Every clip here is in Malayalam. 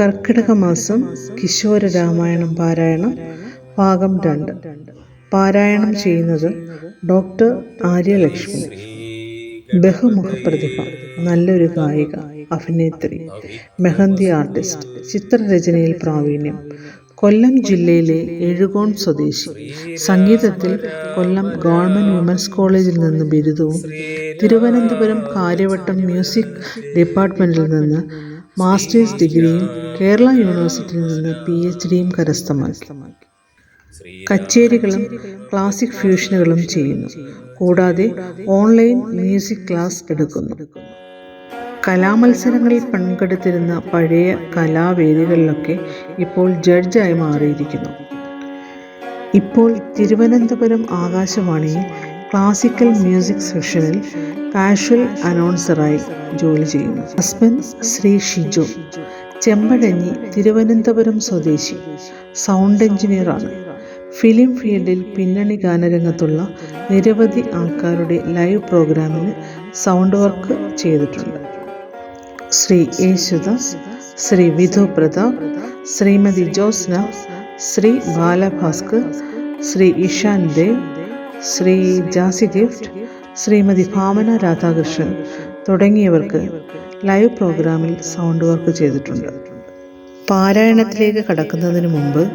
കർക്കിടക മാസം കിശോര രാമായണം പാരായണം ഭാഗം രണ്ട്. പാരായണം ചെയ്യുന്നത് ഡോക്ടർ ആര്യലക്ഷ്മി. ബഹുമുഖ പ്രതിഭ നല്ലൊരു ഗായിക അഭിനേത്രി മെഹന്തി ആർട്ടിസ്റ്റ് ചിത്രരചനയിൽ പ്രാവീണ്യം. കൊല്ലം ജില്ലയിലെ എഴുകോൺ സ്വദേശി. സംഗീതത്തിൽ കൊല്ലം ഗവൺമെന്റ് വിമൻസ് കോളേജിൽ നിന്ന് ബിരുദവും തിരുവനന്തപുരം കാര്യവട്ടം മ്യൂസിക് ഡിപ്പാർട്ട്മെന്റിൽ നിന്ന് മാസ്റ്റേഴ്സ് ഡിഗ്രിയും കേരള യൂണിവേഴ്സിറ്റിയിൽ നിന്ന് പി എച്ച് ഡിയും കരസ്ഥമാക്കി. കച്ചേരികളും ക്ലാസിക് ഫ്യൂഷനുകളും ചെയ്യുന്നു. കൂടാതെ ഓൺലൈൻ മ്യൂസിക് ക്ലാസ് എടുക്കുന്നു. കലാമത്സരങ്ങളിൽ പങ്കെടുത്തിരുന്ന പഴയ കലാവേദികളിലൊക്കെ ഇപ്പോൾ ജഡ്ജായി മാറിയിരിക്കുന്നു. ഇപ്പോൾ തിരുവനന്തപുരം ആകാശവാണിയിൽ ക്ലാസിക്കൽ മ്യൂസിക് സെക്ഷനിൽ കാഷ്വൽ അനൗൺസറായി ജോലി ചെയ്യുന്നു. ഹസ്ബൻഡ് ശ്രീ ഷിജു. ചെമ്പഴഞ്ഞി തിരുവനന്തപുരം സ്വദേശി. സൗണ്ട് എഞ്ചിനീയറാണ് ഫിലിം ഫീൽഡിൽ പിന്നണി ഗാനരംഗത്തുള്ള നിരവധി ആൾക്കാരുടെ ലൈവ് പ്രോഗ്രാമിന് സൗണ്ട് വർക്ക് ചെയ്തിട്ടുണ്ട്. ശ്രീ യേശുദാസ് ശ്രീ വിധു പ്രതാപ് ശ്രീമതി ജോസ്ന ശ്രീ ബാലഭാസ്കർ ശ്രീ ഇഷാൻ ദേവ് ശ്രീ ജാസി ഗിഫ്റ്റ് ശ്രീമതി ഭാവന രാധാകൃഷ്ണൻ തുടങ്ങിയവർക്ക് ലൈവ് പ്രോഗ്രാമിൽ സൗണ്ട് വർക്ക് ചെയ്തിട്ടുണ്ട്. പാരായണത്തിലേക്ക് കടക്കുന്നതിന് മുമ്പ്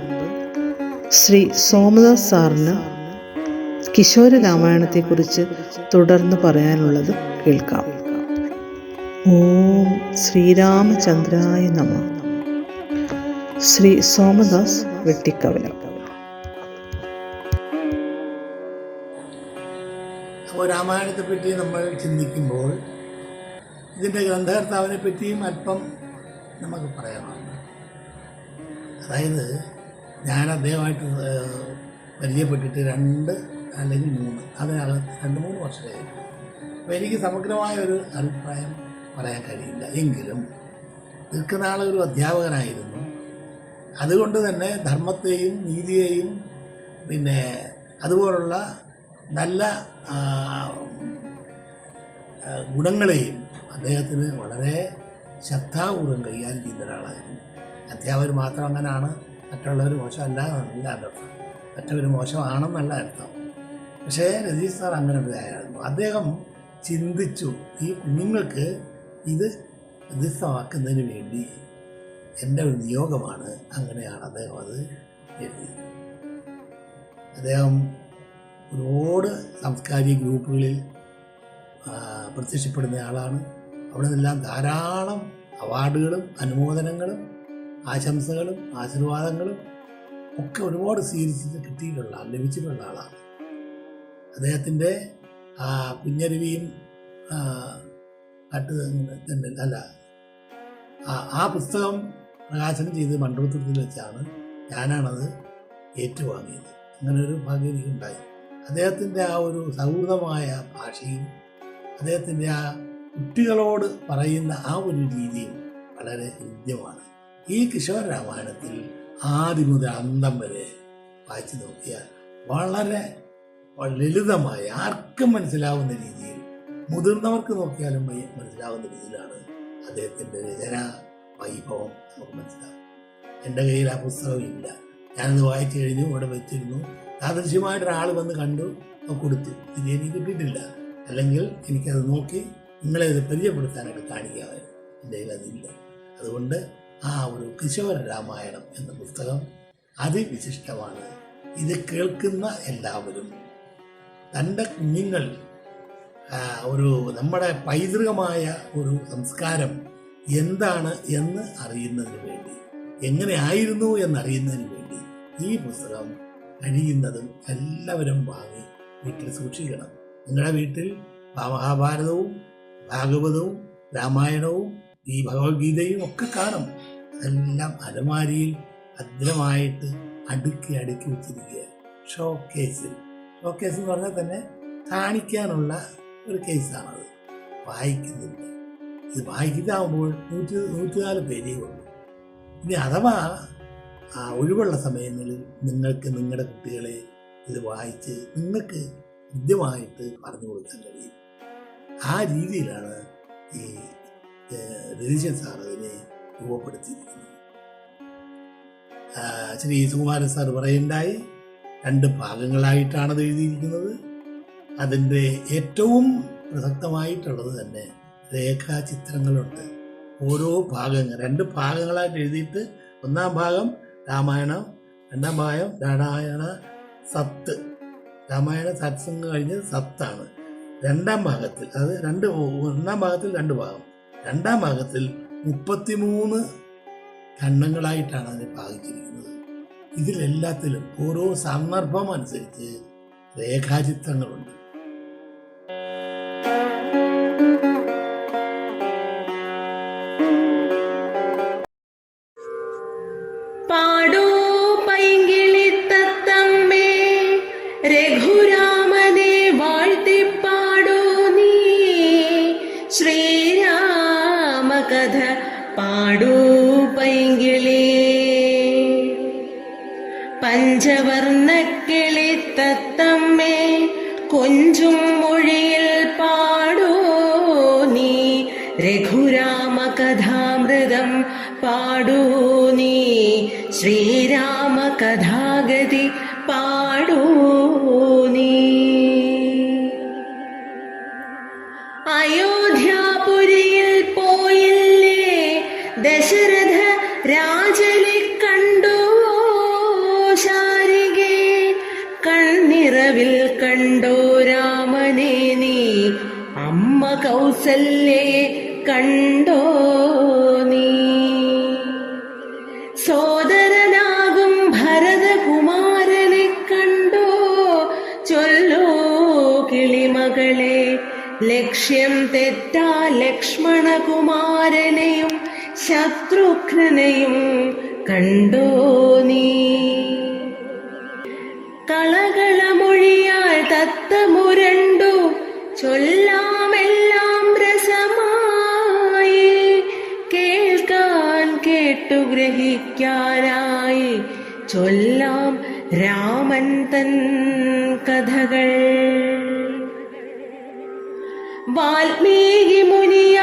ശ്രീ സോമദാസ് സാറിന് കിശോര രാമായണത്തെക്കുറിച്ച് തുടർന്ന് പറയാനുള്ളത് കേൾക്കാം. ഓം ശ്രീരാമചന്ദ്രായ നമ. ശ്രീ സോമദാസ് വെട്ടിക്കവല. അപ്പോൾ രാമായണത്തെ പറ്റി നമ്മൾ ചിന്തിക്കുമ്പോൾ ഇതിന്റെ ഗ്രന്ഥകർത്താവിനെ പറ്റിയും അല്പം നമുക്ക് പറയാനുണ്ട്. അതായത് ഞാൻ അദ്ദേഹമായിട്ട് പരിചയപ്പെട്ടിട്ട് രണ്ട് അല്ലെങ്കിൽ മൂന്ന് അതിനകത്ത് രണ്ട് മൂന്ന് വർഷമായി. അപ്പോൾ എനിക്ക് സമഗ്രമായ ഒരു അഭിപ്രായം പറയാൻ കഴിയില്ല. എങ്കിലും ദീർഘനാൾ ഒരു അധ്യാപകനായിരുന്നു. അതുകൊണ്ട് തന്നെ ധർമ്മത്തെയും നീതിയെയും പിന്നെ അതുപോലുള്ള നല്ല ഗുണങ്ങളെയും അദ്ദേഹത്തിന് വളരെ ശ്രദ്ധാപൂർവം കൈകാര്യം ചെയ്യുന്ന ഒരാളായിരുന്നു. അധ്യാപകർ മാത്രം അങ്ങനെയാണ് മറ്റുള്ളവർ മോശമല്ല എന്നല്ല അർത്ഥം. മറ്റവർ മോശമാണെന്നല്ല അർത്ഥം. പക്ഷേ രജീഷ് സാർ അങ്ങനെ ഒരു ആയിരുന്നു അദ്ദേഹം ചിന്തിച്ചു ഈ കുഞ്ഞുങ്ങൾക്ക് ഇത് വ്യത്യസ്തമാക്കുന്നതിന് വേണ്ടി എന്റെ ഒരു നിയോഗമാണ് അങ്ങനെയാണ് അദ്ദേഹം അത് എഴുതിയത്. അദ്ദേഹം ഒരുപാട് സാംസ്കാരിക ഗ്രൂപ്പുകളിൽ പ്രത്യക്ഷപ്പെടുന്ന ആളാണ്. അവിടെ നിന്നെല്ലാം ധാരാളം അവാർഡുകളും അനുമോദനങ്ങളും ആശംസകളും ആശീർവാദങ്ങളും ഒക്കെ ഒരുപാട് സ്വീകരിച്ച് കിട്ടിയിട്ടുള്ള ലഭിച്ചിട്ടുള്ള ആളാണ്. അദ്ദേഹത്തിന്റെ കുഞ്ഞരുവിയും കട്ട് തന്നെ അല്ല ആ ആ പുസ്തകം പ്രകാശനം ചെയ്ത് മണ്ഡപത്തിൽ വെച്ചാണ് ഞാനാണത് ഏറ്റുവാങ്ങിയത്. അങ്ങനെ ഒരു ഭാഗ്യം എനിക്കുണ്ടായി. അദ്ദേഹത്തിന്റെ ആ ഒരു സൗഹൃദമായ ഭാഷയും അദ്ദേഹത്തിന്റെ ആ കുട്ടികളോട് പറയുന്ന ആ ഒരു രീതിയും വളരെ ഹൃദ്യമാണ് ഈ കിഷോർ രാമായണത്തിൽ ആദ്യം മുതൽ അന്തം വരെ വായിച്ചു നോക്കിയാൽ വളരെ ലളിതമായ ആർക്കും മനസ്സിലാവുന്ന രീതിയിൽ മുതിർന്നവർക്ക് നോക്കിയാലും മനസ്സിലാവുന്ന രീതിയിലാണ് അദ്ദേഹത്തിന്റെ രചന വൈഭവം നമുക്ക് മനസ്സിലാവും എന്റെ കയ്യിൽ ആ പുസ്തകം ഇല്ല. ഞാനത് വായിച്ചു കഴിഞ്ഞു അവിടെ വെച്ചിരുന്നു. യാദൃശ്യമായിട്ട് ഒരാൾ വന്ന് കണ്ടു. കൊടുത്തു. ഇത് എനിക്ക് കിട്ടിയിട്ടില്ല. അല്ലെങ്കിൽ എനിക്കത് നോക്കി നിങ്ങളെ ഇത് പരിചയപ്പെടുത്താനായിട്ട് കാണിക്കാമായിരുന്നു. എന്റെ കയ്യിൽ അതില്ല അതുകൊണ്ട് ആ ഒരു കിശോര രാമായണം എന്ന പുസ്തകം അതിവിശിഷ്ടമാണ്. ഇത് കേൾക്കുന്ന എല്ലാവരും. തന്റെ കുഞ്ഞുങ്ങൾ ഒരു നമ്മുടെ പൈതൃകമായ ഒരു സംസ്കാരം എന്താണ് എന്ന് അറിയുന്നതിന് വേണ്ടി. എങ്ങനെ ആയിരുന്നു എന്നറിയുന്നതിന് വേണ്ടി ഈ പുസ്തകം കഴിയുന്നതും എല്ലാവരും വാങ്ങി വീട്ടിൽ സൂക്ഷിക്കണം. നിങ്ങളുടെ വീട്ടിൽ മഹാഭാരതവും ഭാഗവതവും രാമായണവും ഈ ഭഗവത്ഗീതയും ഒക്കെ കാണും. അതെല്ലാം അലമാരിയിൽ ഭദ്രമായിട്ട് അടുക്കി അടുക്കി വെച്ചിരിക്കുക ഷോ കേസിൽ ഷോ കേസ് എന്ന് പറഞ്ഞാൽ തന്നെ കാണിക്കാനുള്ള ഒരു കേസാണത്. വായിക്കുന്നില്ല ഇത് വായിക്കുന്നതാകുമ്പോൾ നൂറ്റി നൂറ്റിനാല് പേരേ ഉള്ളൂ. ഇനി അഥവാ ആ ഒഴിവുള്ള സമയങ്ങളിൽ നിങ്ങൾക്ക് നിങ്ങളുടെ കുട്ടികളെ ഇത് വായിച്ച് നിങ്ങൾക്ക് കൃത്യമായിട്ട് പറഞ്ഞു കൊടുക്കാൻ കഴിയും. ആ രീതിയിലാണ് ഈ രതീശൻ സാർ അതിനെ രൂപപ്പെടുത്തിയിരിക്കുന്നത്. ശ്രീ സുകുമാരൻ സാർ പറയുണ്ടായി രണ്ട് ഭാഗങ്ങളായിട്ടാണ് അത് എഴുതിയിരിക്കുന്നത്. അതിന്റെ ഏറ്റവും പ്രസക്തമായിട്ടുള്ളത് തന്നെ രേഖാചിത്രങ്ങളുണ്ട്. ഓരോ ഭാഗങ്ങൾ രണ്ട് ഭാഗങ്ങളായിട്ട് എഴുതിയിട്ട് ഒന്നാം ഭാഗം രാമായണം രണ്ടാം ഭാഗം രാമായണ സത്ത്. രാമായണ സത്സംഗം കഴിഞ്ഞ് സത്താണ്. രണ്ടാം ഭാഗത്തിൽ അത് രണ്ട് ഒന്നാം ഭാഗത്തിൽ രണ്ട് ഭാഗം. രണ്ടാം ഭാഗത്തിൽ മുപ്പത്തിമൂന്ന് ഖണ്ഡങ്ങളായിട്ടാണ് അതിനെ ഭാഗിച്ചിരിക്കുന്നത്. ഇതിലെല്ലാത്തിലും ഓരോ സന്ദർഭം അനുസരിച്ച് രേഖാചിത്രങ്ങളുണ്ട്. പാടൂ പൈങ്കിളി. പഞ്ചവർണക്കിളിത്തത്തമ്മേ കൊഞ്ചും മൊഴിയിൽ പാടൂ നീ. രഘുരാമകഥാമൃതം പാടൂ നീ. ശ്രീരാമകഥാഗതി പാടൂ കണ്ടോ രാമനെ നീ? അമ്മ കൗസല്യയെ കണ്ടോ നീ? സോദരനാകും ഭരതകുമാരനെ കണ്ടോ? ചൊല്ലോ കിളിമകളെ ലക്ഷ്യം തെറ്റാ ലക്ഷ്മണകുമാരനെയും ശത്രുഘ്നെയും കണ്ടോ നീ? കളകളമൊഴിയാൽ തത്തമുരണ്ടു ചൊല്ലാമെല്ലാം രസമായി. കേൾക്കാൻ കേട്ടു ഗ്രഹിക്കാനായി. ചൊല്ലാം രാമൻ തൻ കഥകൾ. വാൽമീകി മുനിയാൽ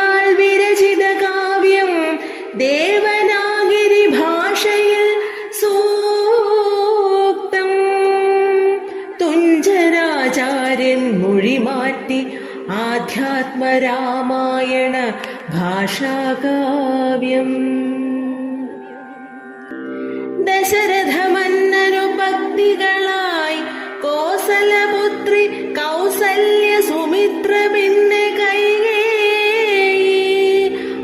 ആധ്യാത്മരാമായണ ഭാഷാകാവ്യം. ദശരഥമന്നനു ഭക്തികളായി കോസലപുത്രി കൗസല്യ സുമിത്ര പിന്നെ കൈകേയി.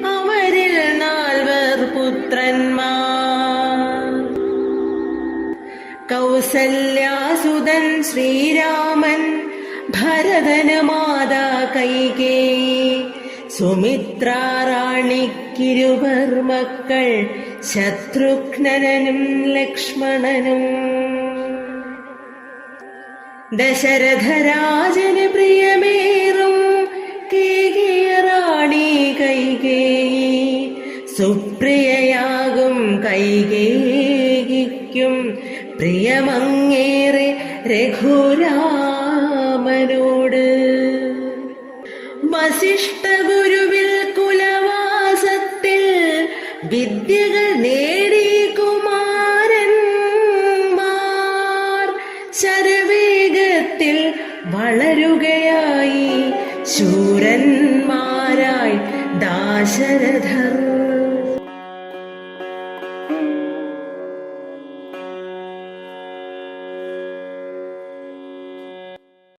അവരിൽ നാൽവർ പുത്രന്മാർ. കൗസല്യാസുതൻ ശ്രീരാമൻ ഭരതന് മാതാ കൈകേയി സുമിത്രാറാണിക്കിരുവർ മക്കൾ ശത്രുഘ്നനും ലക്ഷ്മണനും. ദശരഥരാജന് പ്രിയമേറും കേകേറാണി കൈകേയി സുപ്രിയയാകും കൈകേയിക്കും പ്രിയമങ്ങേറെ രഘുരാമനോട് വസിഷ്ഠ ഗുരുവിൽ കുലവാസത്തിൽ വിദ്യകൾ നേടി കുമാരന്മാർ ശരവേഗത്തിൽ വളരുകയായി ശൂരന്മാരായി ദാശരഥർ